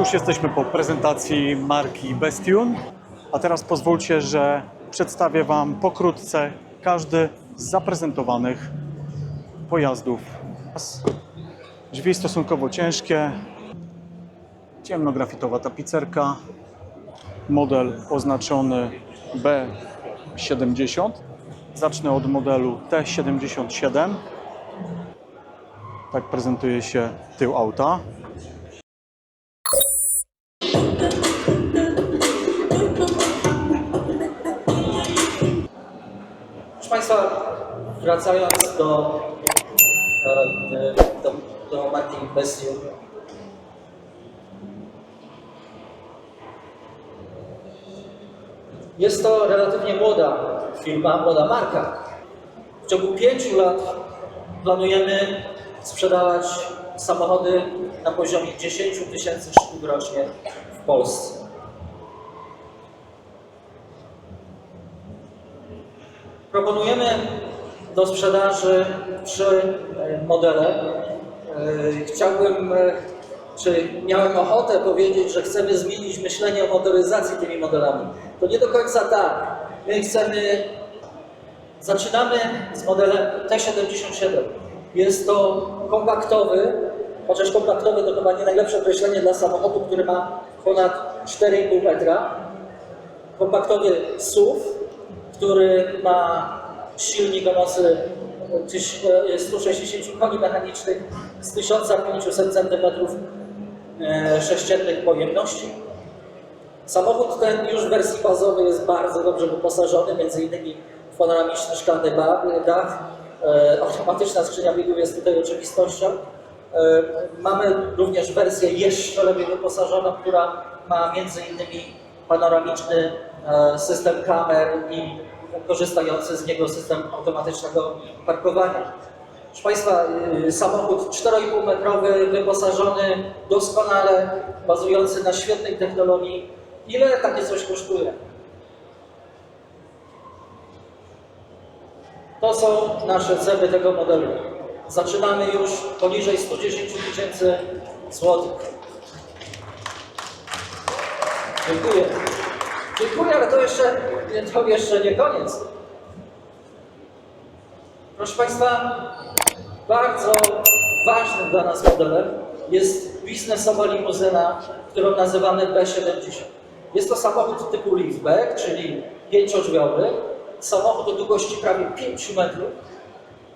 już jesteśmy po prezentacji marki Bestune, a teraz pozwólcie, że przedstawię Wam pokrótce każdy z zaprezentowanych pojazdów. Drzwi stosunkowo ciężkie, ciemnografitowa tapicerka, model oznaczony B70. Zacznę od modelu T77. Tak prezentuje się tył auta. Wracając do, e, do, do marki Bestium. Jest to relatywnie młoda firma, młoda marka. W ciągu pięciu lat planujemy sprzedawać samochody na poziomie 10 tysięcy sztuk rocznie w Polsce. Proponujemy do sprzedaży trzy e, modele. E, Chciałbym, e, czy miałem ochotę powiedzieć, że chcemy zmienić myślenie o motoryzacji tymi modelami. To nie do końca tak. My chcemy, zaczynamy z modelem T77. Jest to kompaktowy, chociaż kompaktowy to chyba nie najlepsze określenie dla samochodu, który ma ponad 4,5 metra. Kompaktowy SUV, który ma silnik o mocy tyś- e, 160 koni mechanicznych z 1500 cm sześciennych pojemności. Samochód ten już w wersji bazowej jest bardzo dobrze wyposażony, innymi w panoramiczny szklany dach, e, automatyczna skrzynia biegów jest tutaj oczywistością. E, Mamy również wersję jeszcze lepiej wyposażoną, która ma innymi panoramiczny e, system kamer i korzystający z niego system automatycznego parkowania. Proszę Państwa, y, samochód 4,5 metrowy, wyposażony doskonale, bazujący na świetnej technologii. Ile takie coś kosztuje? To są nasze ceny tego modelu. Zaczynamy już poniżej 110 tysięcy złotych. Dziękuję. Dziękuję, ale to jeszcze, to jeszcze nie koniec. Proszę Państwa, bardzo ważnym dla nas modelem jest biznesowa limuzyna, którą nazywamy B70. Jest to samochód typu liftback, czyli pięciodrzwiowy, samochód o długości prawie 5 metrów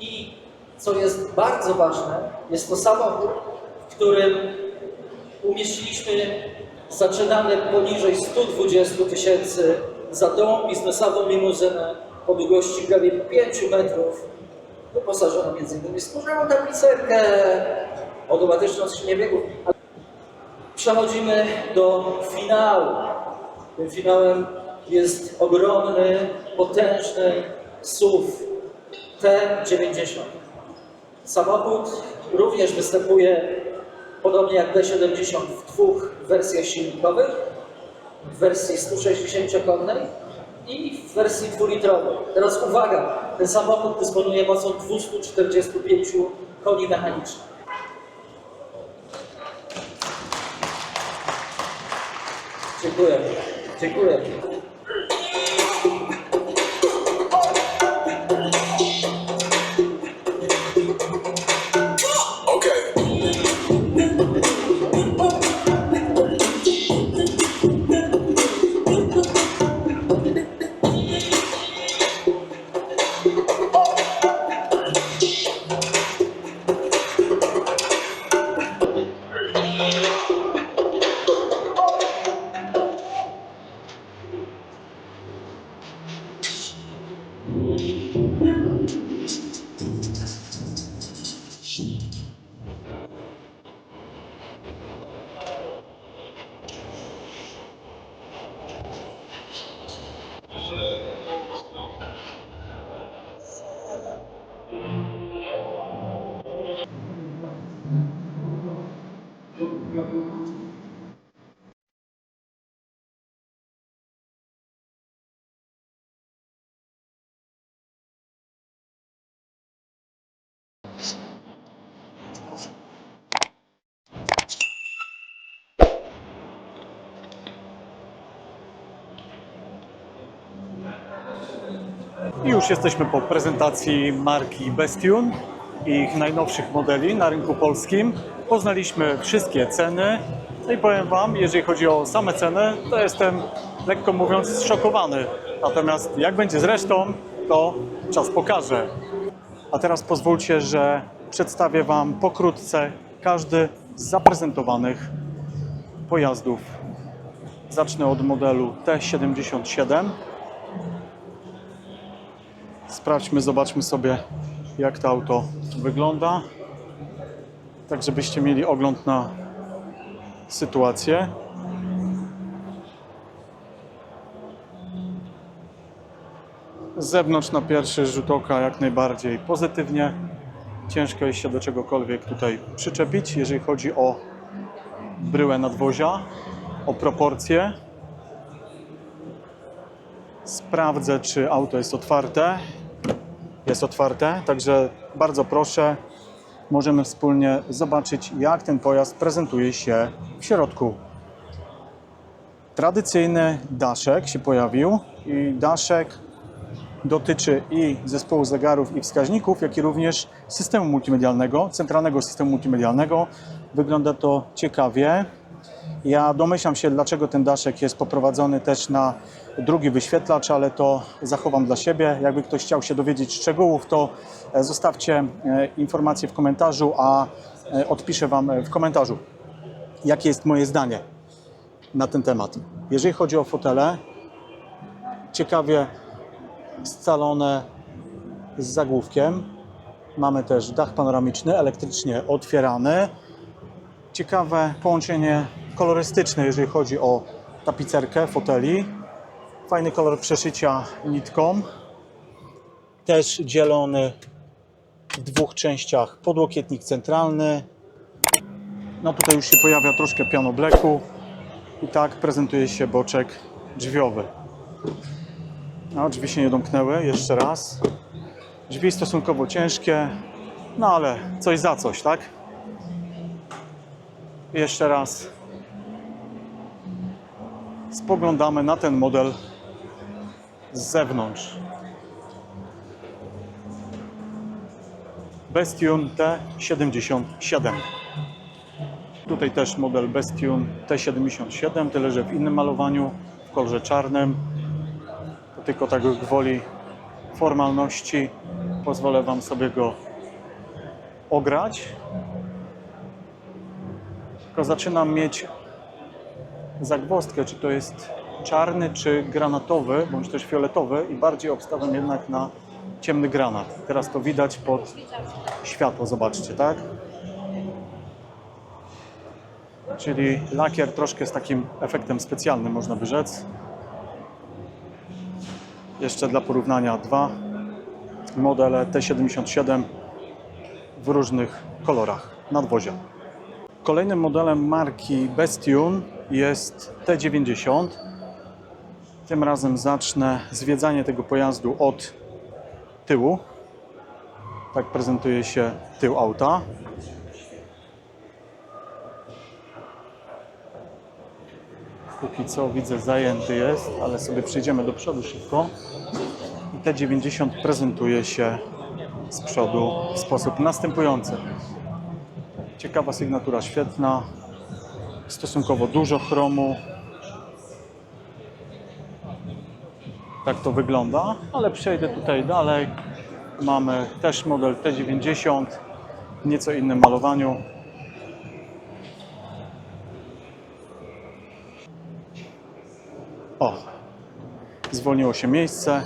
i co jest bardzo ważne, jest to samochód, w którym umieściliśmy, zaczynamy poniżej 120 tysięcy za tą biznesową limuzynę o długości prawie 5 metrów, wyposażoną innymi w skórzaną tablicerkę, automatyczną skrzynię biegów. Przechodzimy do finału. Tym finałem jest ogromny, potężny SUV T90. Samochód również występuje podobnie jak D70 w dwóch wersjach silnikowych, w wersji 160-konnej i w wersji dwulitrowej. Teraz uwaga, ten samochód dysponuje mocą 245 koni mechanicznych. Dziękuję. Dziękuję. you I już jesteśmy po prezentacji marki Bestune i ich najnowszych modeli na rynku polskim. Poznaliśmy wszystkie ceny no i powiem Wam, jeżeli chodzi o same ceny, to jestem lekko mówiąc zszokowany. Natomiast jak będzie z resztą, to czas pokaże. A teraz pozwólcie, że przedstawię Wam pokrótce każdy z zaprezentowanych pojazdów. Zacznę od modelu T77. Sprawdźmy, zobaczmy sobie, jak to auto wygląda. Tak, żebyście mieli ogląd na sytuację. Z zewnątrz na pierwszy rzut oka jak najbardziej pozytywnie. Ciężko jest się do czegokolwiek tutaj przyczepić, jeżeli chodzi o bryłę nadwozia, o proporcje. Sprawdzę, czy auto jest otwarte. Jest otwarte, także bardzo proszę, możemy wspólnie zobaczyć, jak ten pojazd prezentuje się w środku. Tradycyjny daszek się pojawił i daszek dotyczy i zespołu zegarów i wskaźników, jak i również systemu multimedialnego, centralnego systemu multimedialnego. Wygląda to ciekawie. Ja domyślam się, dlaczego ten daszek jest poprowadzony też na drugi wyświetlacz, ale to zachowam dla siebie. Jakby ktoś chciał się dowiedzieć szczegółów, to e, zostawcie e, informację w komentarzu, a e, odpiszę Wam w komentarzu, jakie jest moje zdanie na ten temat. Jeżeli chodzi o fotele, ciekawie scalone z zagłówkiem. Mamy też dach panoramiczny, elektrycznie otwierany. Ciekawe połączenie kolorystyczne, jeżeli chodzi o tapicerkę foteli. Fajny kolor przeszycia nitką. Też dzielony w dwóch częściach podłokietnik centralny. No tutaj już się pojawia troszkę piano bleku. I tak prezentuje się boczek drzwiowy. No, drzwi się nie domknęły, jeszcze raz. Drzwi stosunkowo ciężkie, no ale coś za coś, tak? Jeszcze raz spoglądamy na ten model z zewnątrz. Bestune T77. Tutaj też model Bestune T77, tyle że w innym malowaniu, w kolorze czarnym tylko tak gwoli formalności pozwolę Wam sobie go ograć. Tylko zaczynam mieć zagwozdkę, czy to jest czarny, czy granatowy, bądź też fioletowy i bardziej obstawiam jednak na ciemny granat. Teraz to widać pod światło, zobaczcie, tak? Czyli lakier troszkę z takim efektem specjalnym, można by rzec. Jeszcze dla porównania dwa modele T77 w różnych kolorach nadwozia. Kolejnym modelem marki Bestune jest T90. Tym razem zacznę zwiedzanie tego pojazdu od tyłu. Tak prezentuje się tył auta. Póki co widzę zajęty jest, ale sobie przejdziemy do przodu szybko. I T90 prezentuje się z przodu w sposób następujący. Ciekawa sygnatura świetna, stosunkowo dużo chromu. Tak to wygląda, ale przejdę tutaj dalej. Mamy też model T90 w nieco innym malowaniu. O, zwolniło się miejsce,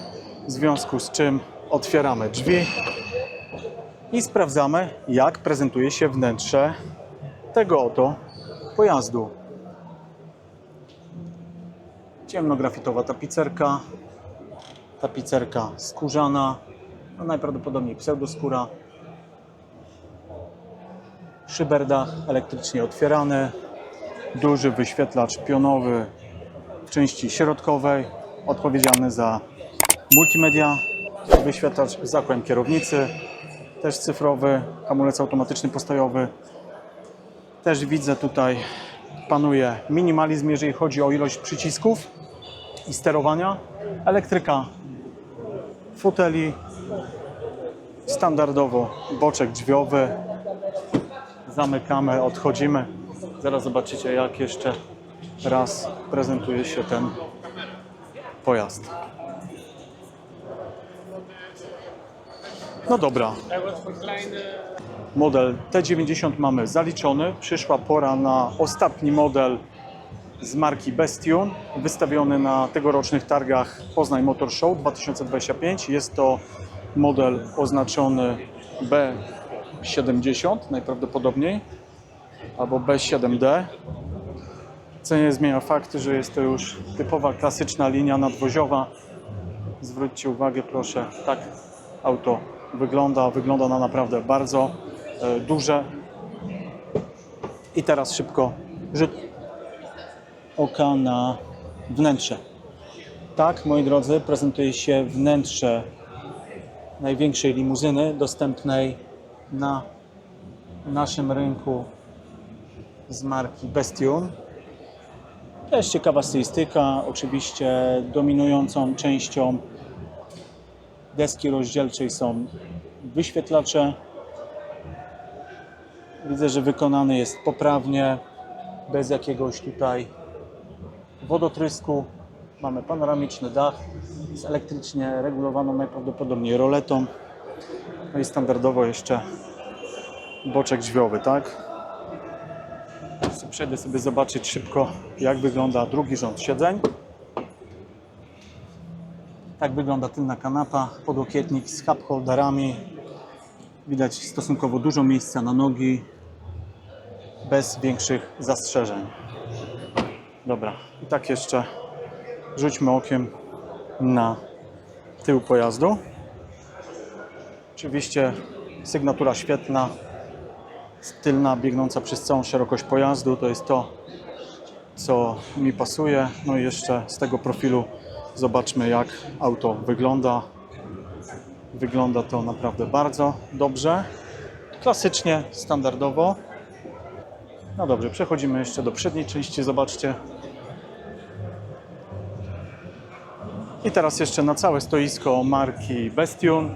w związku z czym otwieramy drzwi i sprawdzamy, jak prezentuje się wnętrze tego oto pojazdu. Ciemnografitowa tapicerka, tapicerka skórzana, no najprawdopodobniej pseudoskóra, szyberdach elektrycznie otwierany, duży wyświetlacz pionowy części środkowej, odpowiedzialny za multimedia, wyświetlacz z zakłem kierownicy, też cyfrowy, hamulec automatyczny postojowy. Też widzę tutaj panuje minimalizm, jeżeli chodzi o ilość przycisków i sterowania. Elektryka foteli. Standardowo boczek drzwiowy. Zamykamy, odchodzimy. Zaraz zobaczycie, jak jeszcze raz prezentuje się ten pojazd. No dobra. Model T90 mamy zaliczony. Przyszła pora na ostatni model z marki Bestion, wystawiony na tegorocznych targach Poznań Motor Show 2025. Jest to model oznaczony B70 najprawdopodobniej, albo B7D. Co nie zmienia faktu, że jest to już typowa, klasyczna linia nadwoziowa. Zwróćcie uwagę proszę, tak auto wygląda. Wygląda na naprawdę bardzo e, duże. I teraz szybko rzut oka na wnętrze. Tak, moi drodzy, prezentuje się wnętrze największej limuzyny dostępnej na naszym rynku z marki Bestion. Też ciekawa stylistyka, oczywiście dominującą częścią deski rozdzielczej są wyświetlacze. Widzę, że wykonany jest poprawnie, bez jakiegoś tutaj wodotrysku. Mamy panoramiczny dach z elektrycznie regulowaną najprawdopodobniej roletą. No i standardowo jeszcze boczek drzwiowy, tak? Przejdę sobie zobaczyć szybko, jak wygląda drugi rząd siedzeń. Tak wygląda tylna kanapa, podłokietnik z cup holderami. Widać stosunkowo dużo miejsca na nogi, bez większych zastrzeżeń. Dobra, i tak jeszcze rzućmy okiem na tył pojazdu. Oczywiście sygnatura świetna, tylna, biegnąca przez całą szerokość pojazdu. To jest to, co mi pasuje. No i jeszcze z tego profilu zobaczmy, jak auto wygląda. Wygląda to naprawdę bardzo dobrze. Klasycznie, standardowo. No dobrze, przechodzimy jeszcze do przedniej części. Zobaczcie. I teraz jeszcze na całe stoisko marki Bestion